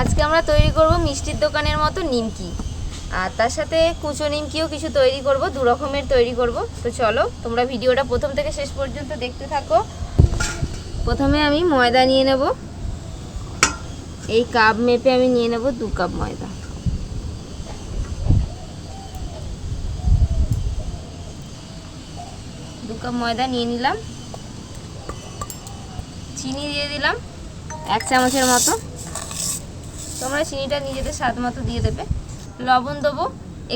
আজকে আমরা তৈরি করব মিষ্টির দোকানের মতো নিমকি। আর তার সাথে কুচো নিমকিও কিছু তৈরি করব, দু রকমের তৈরি করব। তো চলো, তোমরা ভিডিওটা প্রথম থেকে শেষ পর্যন্ত দেখতে থাকো। প্রথমে আমি ময়দা নিয়ে নেব। এই কাপ মেপে আমি নিয়ে নেব দু কাপ ময়দা। দু কাপ ময়দা নিয়ে নিলাম। চিনি দিয়ে দিলাম, এক চামচের মতো। তোমরা চিনিটা নিজেদের স্বাদ মতো দিয়ে দেবে। লবণ দেবো,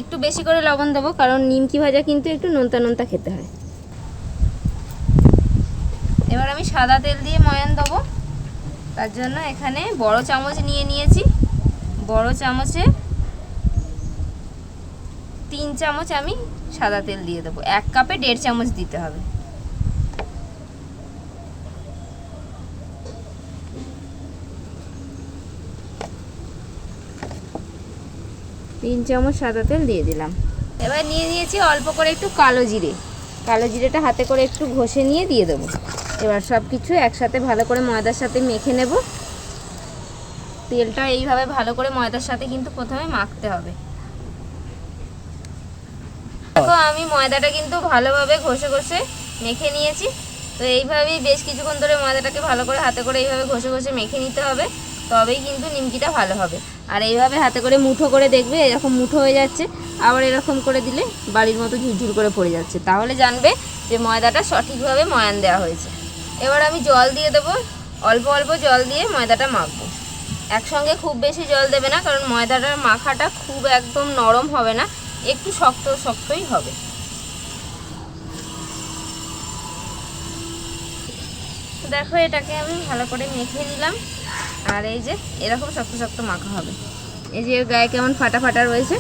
একটু বেশি করে লবণ দেবো, কারণ নিমকি ভাজা কিন্তু একটু নোনতা নোনতা খেতে হয়। এবার আমি সাদা তেল দিয়ে ময়ান দেবো। তার জন্য এখানে বড় চামচ নিয়ে নিয়েছি। বড় চামচে তিন চামচ আমি সাদা তেল দিয়ে দেবো। এক কাপে দেড় চামচ দিতে হবে। তিন চামচ সাদা তেল দিয়ে দিলাম। এবার নিয়ে নিয়েছি অল্প করে একটু কালো জিরে। কালো জিরেটা হাতে করে একটু ঘষে নিয়ে দিয়ে দেবো। এবার সব কিছু একসাথে ভালো করে ময়দার সাথে মেখে নেব। তেলটা এইভাবে ভালো করে ময়দার সাথে কিন্তু প্রথমে মাখতে হবে। দেখো, আমি ময়দাটা কিন্তু ভালোভাবে ঘষে ঘষে মেখে নিয়েছি। তো এইভাবেই বেশ কিছুক্ষণ ধরে ময়দাটাকে ভালো করে হাতে করে এইভাবে ঘষে ঘষে মেখে নিতে হবে। তবেই কিন্তু নিমকিটা ভালো হবে। আর এইভাবে হাতে করে মুঠো করে দেখবে, এরকম মুঠো হয়ে যাচ্ছে, আবার এরকম করে দিলে বাড়ির মতো ঝুরঝুর করে পড়ে যাচ্ছে। তাহলে জানবে যে ময়দাটা সঠিকভাবে ময়ান দেওয়া হয়েছে। এবার আমি জল দিয়ে দেবো, অল্প অল্প জল দিয়ে ময়দাটা মাখবো। একসঙ্গে খুব বেশি জল দেবে না, কারণ ময়দাটার মাখাটা খুব একদম নরম হবে না, একটু শক্ত শক্তই হবে। দেখো, এটাকে আমি ভালো করে মেখে নিলাম। আর এই যে, এরকম শক্ত শক্ত মাখা হবে। এই যে গায়ে কেমন ফাটা ফাটা রয়েছে।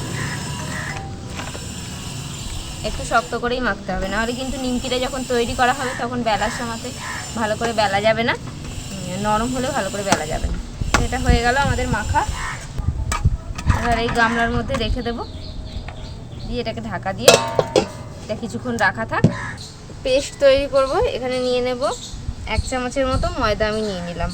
একটু শক্ত করেই মাখতে হবে, নাহলে কিন্তু নিমকিটা যখন তৈরি করা হবে তখন বেলার সময়তে ভালো করে বেলা যাবে না। নরম হলে ভালো করে বেলা যাবে না। এটা হয়ে গেল আমাদের মাখা। এবার এই গামলার মধ্যে রেখে দেবো। দিয়ে এটাকে ঢাকা দিয়ে এটা কিছুক্ষণ রাখা থাক। পেস্ট তৈরি করব। এখানে নিয়ে নেব এক চামচের মতো ময়দা আমি নিয়ে নিলাম।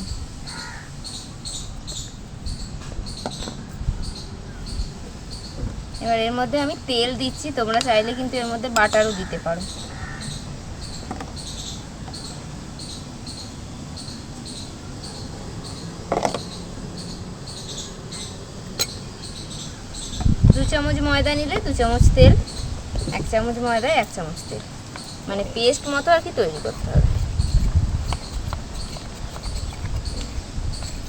এবার এর মধ্যে আমি তেল দিচ্ছি, তোমরা চাইলে কিন্তু এর মধ্যে বাটারও দিতে পারো। দু চামচ ময়দা নিলে দু চামচ তেল, এক চামচ ময়দায় এক চামচ তেল। মানে পেস্ট মতো আর কি তৈরি করতে হবে।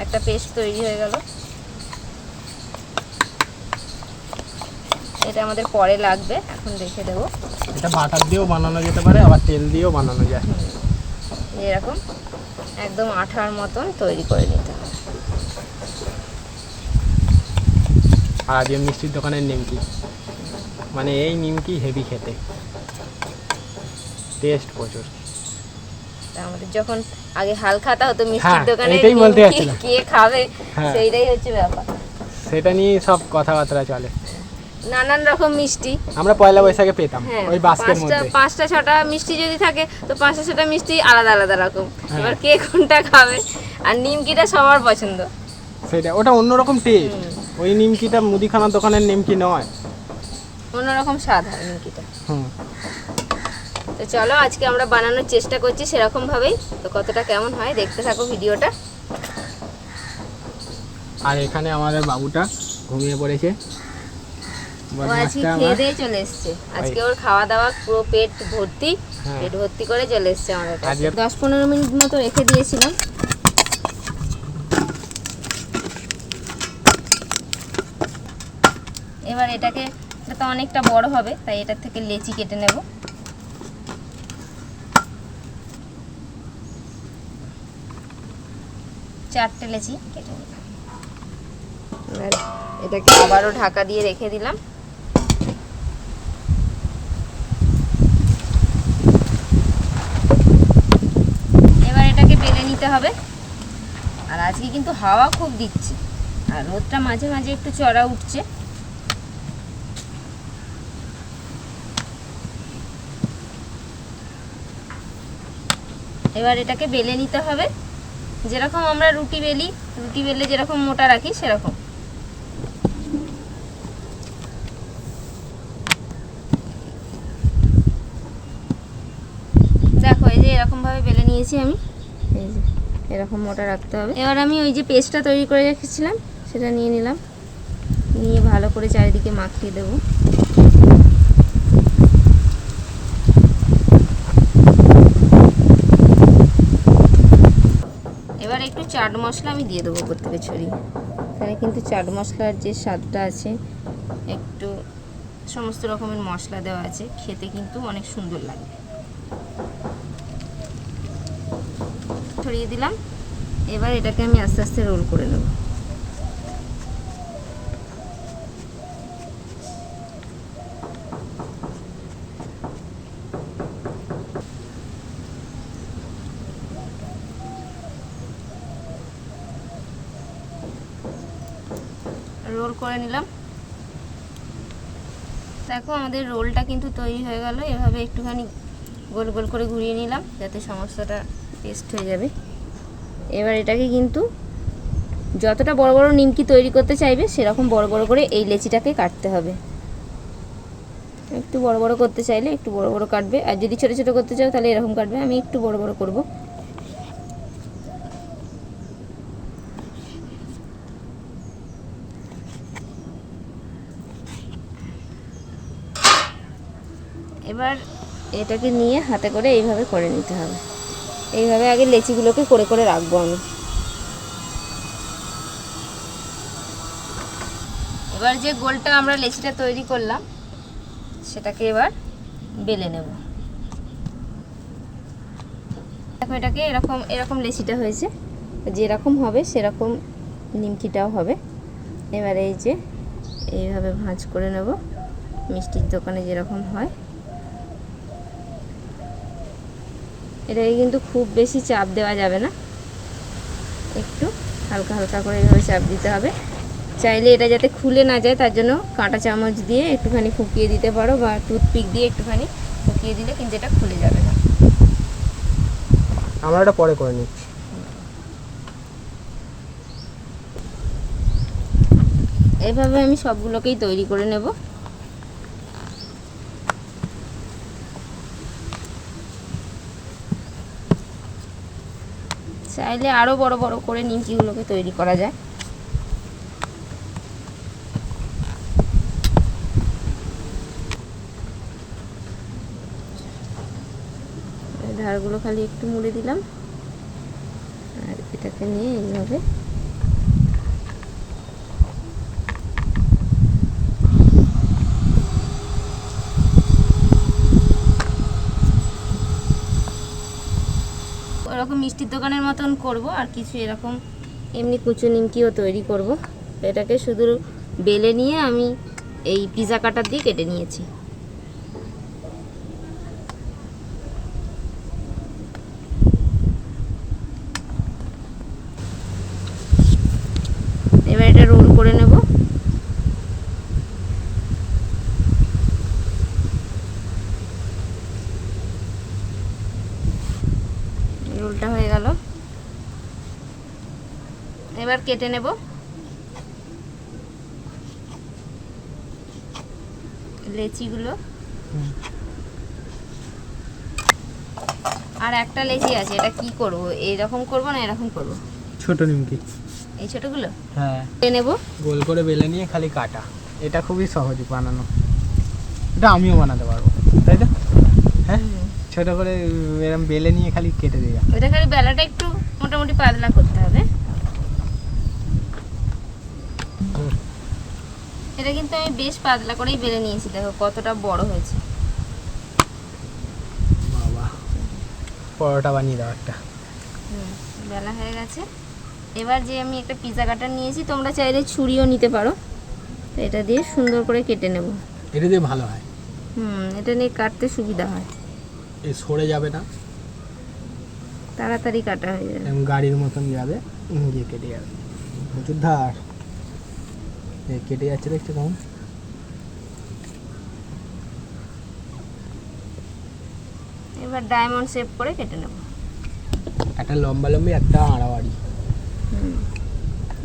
একটা পেস্ট তৈরি হয়ে গেল। এটা আমাদের পরে লাগবে এখন রেখে দেবো। এটা বাটার দিয়েও বানানো যেতে পারে আবার তেল দিয়েও বানানো যায়। এরকম একদম আঠার মতন তৈরি করে নিতে হবে। আর আজকে মিষ্টির দোকানের নিমকি। মানে এই নিমকি হেভি খেতে। টেস্ট প্রচুর। আমাদের যখন আগে হাল খাতা হতো মিষ্টির হ্যাঁ, দোকানে এটাই বলতে কে খাবে হ্যাঁ। সেইটাই হচ্ছে ব্যাপার। সেটা নিয়ে সব কথাবার্তা চলে। নানান রকম মিষ্টি। আমরা পয়লা বৈশাখে পেতাম হ্যাঁ ওই বাস্কের মধ্যে। পাঁচটা ছটা মিষ্টি যদি থাকে তো পাঁচটা ছটা মিষ্টি আলাদা আলাদা রকম। হ্যাঁ। এবার কে কোনটা খাবে? আর নিমকিটা সবার পছন্দ। সেটা ওটা অন্যরকম টেস্ট ওই নিমকিটা মুদিখানার দোকানের নিমকি নয়। অন্যরকম স্বাদ হয় নিমকিটা। হুম। তো চলো আজকে আমরা বানানোর চেষ্টা করছি সেরকম ভাবেই। তো কতটা কেমন হয় দেখতে থাকো ভিডিওটা। আর এখানে আমাদের বাবুটা ঘুমিয়ে পড়েছে। ও আজকে খেয়ে দিয়ে চলে এসছে। আজকে ওর খাওয়া দাওয়া পুরো পেট ভর্তি হ্যাঁ। পেট ভর্তি করে চলে এসছে আমাদের কাছে দশ পনেরো মিনিট মতো রেখে দিয়েছিলাম। এবার এটাকে এটা তো অনেকটা বড় হবে তাই এটার থেকে লেচি কেটে নেব। চারটে লেচি কেটে নিলাম। এটাকে আবারও ঢাকা দিয়ে রেখে দিলাম এবার নিতে হবে। আর আজকে কিন্তু হাওয়া খুব দিচ্ছে। আর রোদটা মাঝে মাঝে একটু চড়া উঠছে। এবার এটাকে বেলে নিতে হবে। যেরকম আমরা রুটি বেলি, রুটি বেলে যেরকম মোটা রাখি সেরকম। দেখো, এই যে এরকম ভাবে বেলে নিয়েছি আমি। এরকম মোটা রাখতে হবে। এবার আমি ওই যে পেস্টটা তৈরি করে রেখেছিলাম, সেটা নিয়ে নিলাম। নিয়ে ভালো করে চারিদিকে মাখিয়ে দেবো। এবার একটু চাট মশলা আমি দিয়ে দেবো উপর থেকে ছড়িয়ে। এখানে কিন্তু চাট মশলার যে স্বাদটা আছে, একটু সমস্ত রকমের মশলা দেওয়া আছে, খেতে কিন্তু অনেক সুন্দর লাগে ছড়িয়ে দিলাম। এবার এটাকে আমি আস্তে আস্তে রোল করে নেব। রোল করে নিলাম। দেখো আমাদের রোলটা কিন্তু তৈরি হয়ে গেল। এভাবে একটুখানি গোল গোল করে ঘুরিয়ে নিলাম, যাতে সমস্তটা পেস্ট হয়ে যাবে। এবার এটাকে কিন্তু যতটা বড় বড় নিমকি তৈরি করতে চাইবে, সেরকম বড় বড় করে এই লেচিটাকে কাটতে হবে। একটু বড় বড় করতে চাইলে একটু বড় বড় কাটবে, আর যদি ছোট ছোট করতে চাও তাহলে এরকম কাটবে, আমি একটু বড় বড় করব। এবার এটাকে নিয়ে হাতে করে এইভাবে করে নিতে হবে। এইভাবে আগে লেচিগুলোকে করে করে রাখব আমি। এবার যে গোলটা আমরা লেচিটা তৈরি করলাম, সেটাকে এবার বেলে নেব। দেখো এটাকে এরকম এরকম লেচিটা হয়েছে। যেরকম হবে সেরকম নিমকিটাও হবে। এবার এই যে এইভাবে ভাঁজ করে নেব। মিষ্টির দোকানে যেরকম হয়। এটাকে কিন্তু খুব বেশি চাপ দেওয়া যাবে না। একটু হালকা হালকা করে এভাবে চাপ দিতে হবে। চাইলে এটা যাতে খুলে না যায় তার জন্য কাঁটা চামচ দিয়ে একটুখানি ফুকিয়ে দিতে পারো বা টুথপিক দিয়ে একটুখানি ফুকিয়ে দিলে কিন্তু এটা খুলে যাবে না। আমরা এটা পরে করে নিচ্ছি। এভাবে আমি সবগুলোকেই তৈরি করে নেব। চাইলে আরও বড় বড় করে নিমকিগুলোকে তৈরি করা যায়। ধারগুলো খালি একটু মুড়ে দিলাম। আর এটাকে নিয়ে এইভাবে ওরকম মিষ্টির দোকানের মতন করব আর কিছু এরকম এমনি কুচু নিমকিও তৈরি করব। এটাকে শুধু বেলে নিয়ে আমি এই পিজা কাটার দিয়ে কেটে নিয়েছি এবার এটা রোল করে নেব রোলটা হয়ে গেল এবার কেটে নেব। লেচিগুলো। আর একটা লেচি আছে এটা কি করব? এরকম করব না এরকম করব? ছোট নিমকি। এই ছোটগুলো? হ্যাঁ। কেটে নেব। গোল করে বেলে নিয়ে খালি কাটা। এটা খুবই সহজ বানানো। এটা আমিও বানাতে পারব তাই তো? হ্যাঁ? ছোট করে এরম বেলে নিয়ে খালি কেটে দেওয়া ওটা খালি বেলাটা একটু মোটামুটি পাতলা করতে হবে হুম। এটা কিন্তু আমি বেশ পাতলা করেই বেলে নিয়েছি দেখো কতটা বড় হয়েছে। বাবা পরোটা বানিয়ে দাও একটা। বেলা হয়ে গেছে। এবার যে আমি একটা পিজা কাটার নিয়েছি তোমরা চাইলে ছুরিও নিতে পারো। তো এটা দিয়ে সুন্দর করে কেটে নেব। এটা দিয়ে ভালো হয়। হুম এটা নিয়ে কাটতে সুবিধা হয়। এই সরে যাবে না। তাড়াতাড়ি কাটা হয়ে যাবে। গাড়ির মতন যাবে গিয়ে কেটে যাবে। প্রচুর ধার। কেটে যাচ্ছে দেখছ কেমন এবার ডায়মন্ড শেপ করে কেটে নেব। একটা লম্বা লম্বি একটা আড়াআড়ি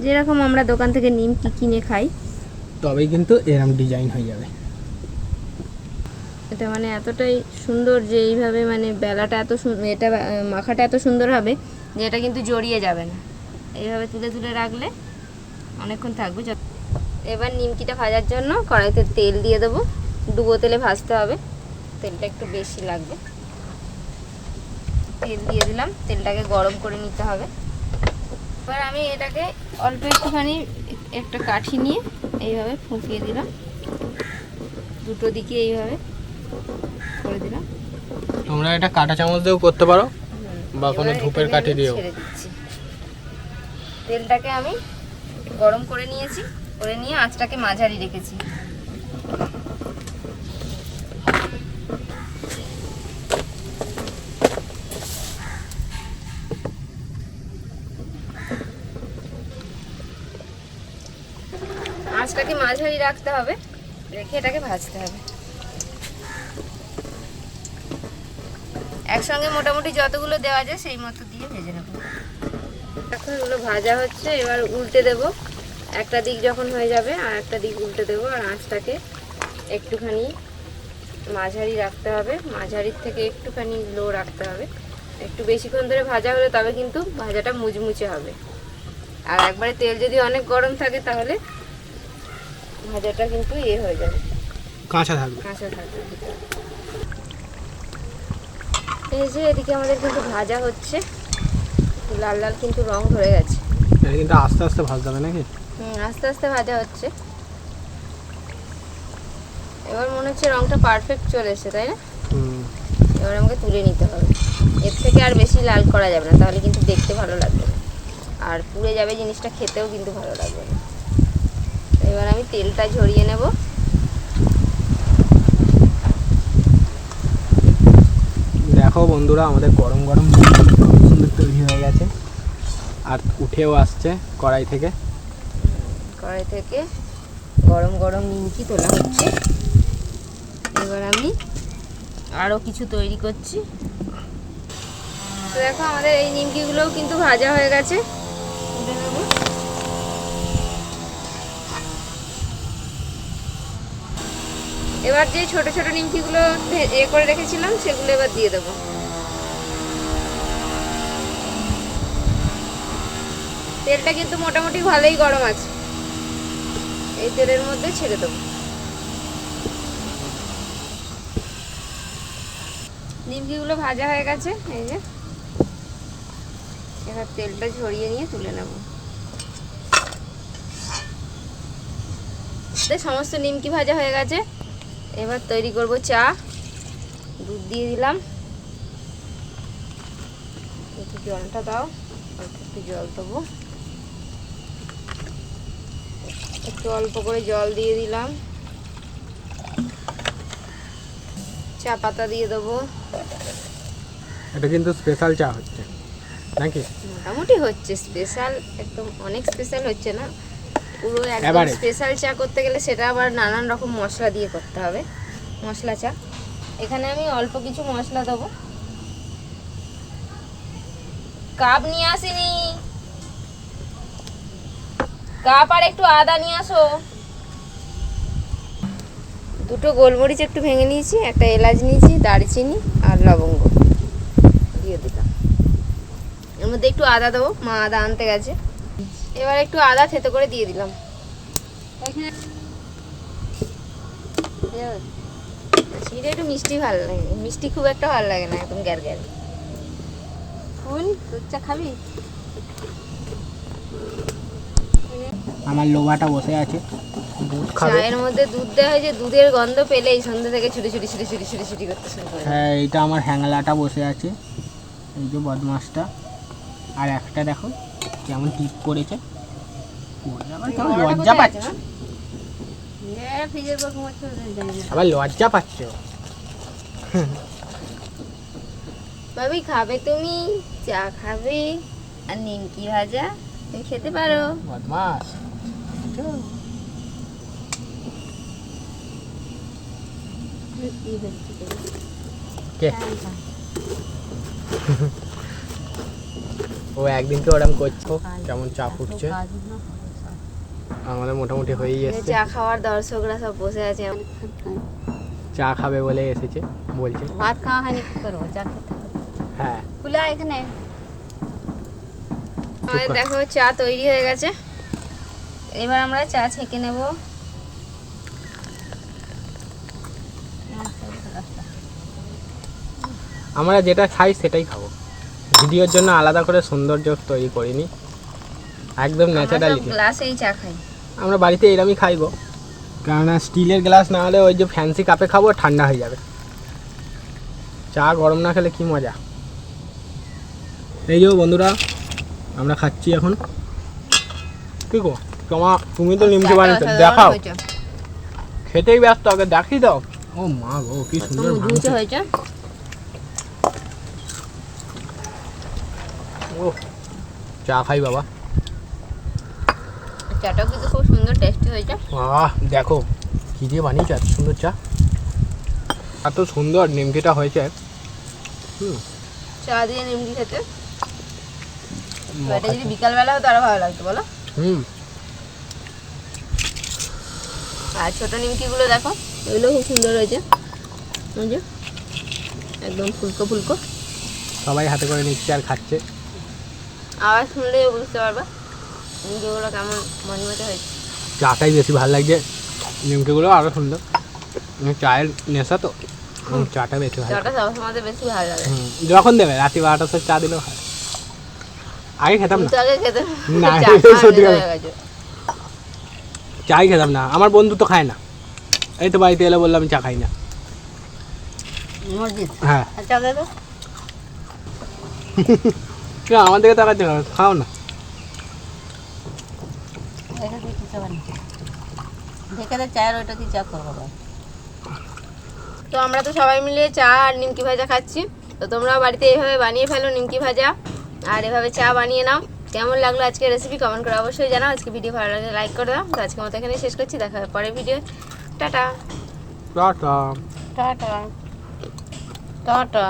যেরকম আমরা দোকান থেকে নিমকি কিনে খাই। তবেই কিন্তু এরম ডিজাইন হয়ে যাবে। এটা মানে এতটাই সুন্দর যে এইভাবে মানে বেলাটা এত এটা মাখাটা এত সুন্দর হবে যে এটা কিন্তু জড়িয়ে যাবে না। এইভাবে তুলে তুলে রাখলে অনেকক্ষণ থাকবে যত- এবার নিমকিটা ভাজার জন্য কড়াইতে তেল দিয়ে দেবো। ডুবো তেলে ভাজতে হবে। তেলটা একটু বেশি লাগবে। তেল দিয়ে দিলাম। তেলটাকে গরম করে নিতে হবে। এবার আমি এটাকে অল্প একটুখানি একটা কাঠি নিয়ে এইভাবে ফুঁকিয়ে দিলাম। দুটো দিকে এইভাবে করে দিলাম। তোমরা এটা কাঁটা চামচ দিয়েও করতে পারো বা কোনো ধূপের কাঠি দিয়েও। তেলটাকে আমি গরম করে নিয়েছি। করে নিয়ে আঁচটাকে মাঝারি রেখেছি। আঁচটাকে মাঝারি রাখতে হবে, রেখে এটাকে ভাজতে হবে। একসঙ্গে মোটামুটি যতগুলো দেওয়া যায় সেই মতো দিয়ে ভেজে নেব। এখন এগুলো ভাজা হচ্ছে, এবার উল্টে দেব। একটা দিক যখন হয়ে যাবে আর একটা দিক উল্টে দেবো আর আঁচটাকে একটুখানি মাঝারি রাখতে হবে। মাঝারির থেকে একটুখানি লো রাখতে হবে। একটু বেশিক্ষণ ধরে ভাজা হলে তবে কিন্তু ভাজাটা মুচমুচে হবে। আর একবারে তেল যদি অনেক গরম থাকে তাহলে ভাজাটা কিন্তু ইয়ে হয়ে যাবে। কাঁচা থাকবে। কাঁচা থাকবে। এই যে এদিকে আমাদের কিন্তু ভাজা হচ্ছে। লাল লাল কিন্তু রং ধরে গেছে। এটা কিন্তু আস্তে আস্তে ভাজতে হবে নাকি? আস্তে আস্তে ভাজা হচ্ছে। এবার মনে হচ্ছে রংটা পারফেক্ট চলে এসেছে তাই না? হুম। এবার আমাকে তুলে নিতে হবে। এর থেকে আর বেশি লাল করা যাবে না তাহলে কিন্তু দেখতে ভালো লাগবে না। আর পুড়ে যাবে জিনিসটা খেতেও কিন্তু ভালো লাগবে না। এবার আমি তেলটা ঝরিয়ে নেব। দেখো বন্ধুরা আমাদের গরম গরম সুন্দর তৈরি হয়ে গেছে। আর উঠেও আসছে কড়াই থেকে। কড়াই থেকে গরম গরম নিমকি তোলা হচ্ছে। এবার আমি আরও কিছু তৈরি করছি। তো দেখো আমাদের এই নিমকিগুলোও কিন্তু ভাজা হয়ে গেছে। এবার যে ছোট ছোট নিমকিগুলো এ করে রেখেছিলাম, সেগুলো এবার দিয়ে দেবো। তেলটা কিন্তু মোটামুটি ভালোই গরম আছে। এই তেলের মধ্যে ছেড়ে দেবো। নিমকিগুলো ভাজা হয়ে গেছে, এই যে। এবার তেলটা ঝরিয়ে নিয়ে তুলে নেব। সমস্ত নিমকি ভাজা হয়ে গেছে। এবার তৈরি করব চা। দুধ দিয়ে দিলাম। একটু জলটা দাও একটু জল দেবো। একটু অল্প করে জল দিয়ে দিলাম। চা পাতা দিয়ে দেবো। এটা কিন্তু স্পেশাল চা হচ্ছে নাকি? মোটামুটি হচ্ছে স্পেশাল একদম অনেক স্পেশাল হচ্ছে না। পুরো একদম স্পেশাল চা করতে গেলে সেটা আবার নানান রকম মশলা দিয়ে করতে হবে মশলা চা। এখানে আমি অল্প কিছু মশলা দেবো। কাপ নিয়ে আসিনি। কাপ আর একটু আদা নিয়ে আসো। দুটো গোলমরিচ একটু ভেঙে নিয়েছি একটা এলাচ নিয়েছি দারচিনি আর লবঙ্গ। দিয়ে দিলাম। এর মধ্যে একটু আদা দেবো মা আদা আনতে গেছে। এবার একটু আদা থেতো করে দিয়ে দিলাম। চিড়ে একটু মিষ্টি ভালো লাগে মিষ্টি খুব একটা ভালো লাগে না এখন গ্যার গ্যার। ফুল দুধ চা খাবি? আমার লোভাটা বসে আছে। দুধ খাবে। চায়ের মধ্যে দুধ দেওয়া হয়েছে দুধের গন্ধ পেলেই সন্ধ্যা থেকে ছুটি ছুটি ছুটি ছুটি ছুটি ছুটি করতে শুরু করে। হ্যাঁ এইটা আমার হ্যাংলাটা বসে আছে। এই যে বদমাসটা। আর একটা দেখো কেমন টিপ করেছে। কেমন লজ্জা পাচ্ছে। আবার লজ্জা পাচ্ছে। ভাবি খাবে তুমি? চা খাবে? আর নিমকি ভাজা? খেতে পারো। বদমাস কে? ও একদিনকে ওরম করছ। কেমন চা ফুটছে? আমাদের মোটামুটি হয়েই এসছে। চা খাওয়ার দর্শকরা সব বসে আছে। চা খাবে বলে এসেছে বলছে। ভাত খাওয়া হয়নি কি করব? চা খেতে হ্যাঁ। খুলে এখানে। আমাদের দেখো চা তৈরি হয়ে গেছে। এবার আমরা চা ছেঁকে নেব। আমরা যেটা খাই সেটাই খাব। ভিডিওর জন্য আলাদা করে সৌন্দর্য তৈরি করিনি। একদম ন্যাচারালিটি গ্লাসেই চা খাই। আমরা বাড়িতে এরমই খাইবো। কেননা স্টিলের গ্লাস না হলে ওই যে ফ্যান্সি কাপে খাব ঠান্ডা হয়ে যাবে। চা গরম না খেলে কি মজা? এই যে বন্ধুরা আমরা খাচ্ছি এখন। কি গো? তোমা তুমি তো নিমকে বানিয়েছো চাটা দেখাও। খেতেই ব্যস্ত আগে দেখি দাও। ও মা গো কি সুন্দর ভাঙছে। হয়েছে। ও চা খাই বাবা। চাটাও কিন্তু খুব সুন্দর টেস্টি হয়েছে। আহ দেখো কি দিয়ে বানিয়েছো এত সুন্দর চা। এত সুন্দর নিমকিটা হয়েছে। হুম। চা দিয়ে নিমকি খেতে। এটা যদি বিকালবেলা হতো আরও ভালো লাগতো বলো? হুম। আর ছোট নিমকিগুলো দেখো এগুলো খুব সুন্দর হয়েছে। একদম ফুলকো ফুলকো। সবাই হাতে করে নিচ্ছে আর খাচ্ছে। আওয়াজ শুনলে বুঝতে পারবে নিমকিগুলো কেমন মনমতো হয়েছে। চাটাই বেশি ভালো লাগছে। নিমকিগুলো আরও সুন্দর। চায়ের নেশা তো। চাটা বেশি ভালো চাটা সবসময় বেশি ভালো লাগে। যখন দেবে রাত্রি বারোটার চা দিলেও হয়। আগে খেতাম না। কিন্তু আগে খেতে না, সত্যি। চাই খেতাম না। আমার বন্ধু তো খায় না। এই তো বাড়িতে এলে বললাম চা খাই না। হ্যাঁ। আমার দিকে তাকাচ্ছে খাও না। তো আমরা তো সবাই মিলে চা আর নিমকি ভাজা খাচ্ছি। তো তোমরা বাড়িতে এইভাবে বানিয়ে ফেলো নিমকি ভাজা। আর এভাবে চা বানিয়ে নাও। কেমন লাগল আজকে রেসিপি কমেন্ট করে অবশ্যই জানাও। আজকে ভিডিও ভালো লাগলে লাইক করে দাও। তো আজকে মতো এখানে শেষ করছি। দেখা হবে পরের video tata. Tata. Tata. Tata.